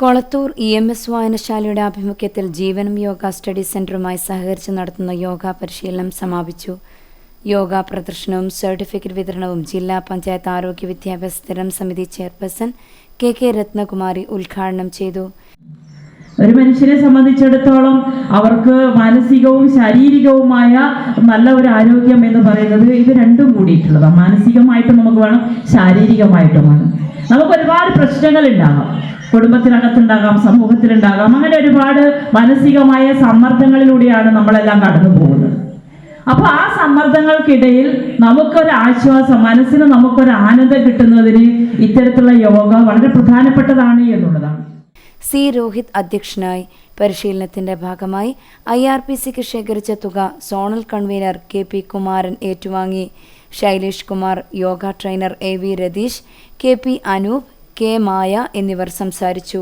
Kolathur E M S വായനശാലയുടെ ആഭിമുഖ്യത്തിൽ ജീവനം യോഗ സ്റ്റഡി സെന്ററുമായി സഹകരിച്ച് നടത്തുന്ന യോഗ പരിശീലനം സമാപിച്ചു. യോഗ പ്രദർശനവും സർട്ടിഫിക്കറ്റ് വിതരണവും ജില്ലാ പഞ്ചായത്ത് ആരോഗ്യ വിദ്യാഭ്യാസ സ്ഥിരം സമിതി ചെയർപേഴ്സൺ കെ കെ രത്നകുമാരി ഉദ്ഘാടനം ചെയ്തു. ഒരു മനുഷ്യനെ സംബന്ധിച്ചിടത്തോളം അവർക്ക് മാനസികവും ശാരീരികവുമായ നല്ല ഒരു ആരോഗ്യം എന്ന് പറയുന്നത് ഇത് രണ്ടും കൂടിയിട്ടുള്ളതാണ്. മാനസികമായിട്ടും നമുക്ക് വേണം ശാരീരികമായിട്ടും വേണം. നമുക്ക് ഒരുപാട് പ്രശ്നങ്ങൾ ഉണ്ടാകാം കുടുംബത്തിനകത്തുണ്ടാകാം സമൂഹത്തിലുണ്ടാകാം. അങ്ങനെ ഒരുപാട് മാനസികമായ സമ്മർദ്ദങ്ങളിലൂടെയാണ് നമ്മളെല്ലാം കടന്നു പോകുന്നത്. അപ്പൊ ആ സമ്മർദ്ദങ്ങൾക്കിടയിൽ നമുക്കൊരു ആശ്വാസം മനസ്സിന് നമുക്കൊരു ആനന്ദം കിട്ടുന്നതിന് ഇത്തരത്തിലുള്ള യോഗ വളരെ പ്രധാനപ്പെട്ടതാണ് എന്നുള്ളതാണ്. സി രോഹിത് അധ്യക്ഷനായി പരിശീലനത്തിന്റെ ഭാഗമായി ഐ ആർ പി സിക്ക് ശേഖരിച്ച തുക zonal convener K P Kumaran ഏറ്റുവാങ്ങി. Shailesh Kumar yoga trainer A V Ratheesh K P Anoop K Maya എന്നിവർ സംസാരിച്ചു.